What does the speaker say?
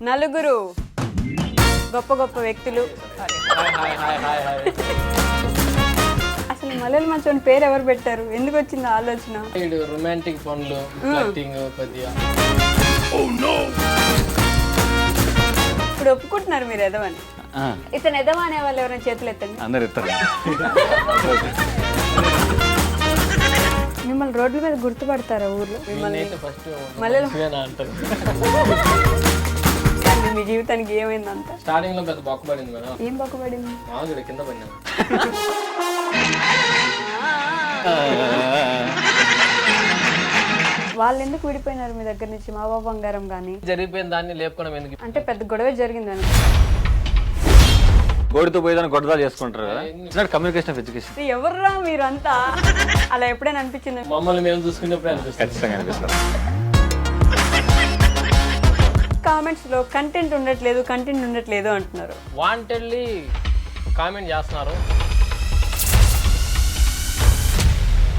నలుగురు గొప్ప గొప్ప వ్యక్తులు. Hi hi hi hi hi అసలు మల్లెల మంచోని పేరు ఎవరు పెట్టారు? ఎందుకు వచ్చింది ఆలోచన? వీడు రొమాంటిక్ పనులు ఫ్లర్టింగ్ కొద్దిగా. ఇప్పుడు ఒప్పుకుంటున్నారు మీరు ఎదవని ఆ, ఇతను ఎదవ అనే వాళ్ళు ఎవరైనా చేతులు ఎత్తండి. అందరు ఇస్తారు మిమ్మల్ని రోడ్ల మీద గుర్తుపడతారా ఊర్లో? మిమ్మల్ని ఫస్ట్ మంచివేనా అంటారు జీవితానికి ఏమైందంత స్టార్టింగ్లో పెద్ద బొక్క పడింది మేడం. ఏం పక్కబడింది మామూలుగా కింద పడినాను వాళ్ళు ఎందుకు విడిపోయినారు మీ దగ్గర నుంచి? మా బాబు బంగారం కానీ జరిగిపోయిన దాన్ని లేపుకోవడం ఎందుకు? అంటే పెద్ద గొడవ జరిగింది అనుకో కోడితో పోయేదాన్ని గొడవలు చేసుకుంటారు కదా. కమ్యూనికేషన్ ఆఫ్ ఎడ్యుకేషన్ ఎవర్రా మీరంతా? అలా ఎప్పుడైనా అనిపించింది? మమ్మల్ని మేము చూసుకునేప్పుడు అనిపిస్తుంది. ఖచ్చితంగా అనిపిస్తారు కామెంట్స్లో కంటెంట్ ఉండట్లేదు కంటెంట్ ఉండట్లేదు అంటున్నారు. వాంటెడ్లీ కామెంట్ చేస్తున్నారు.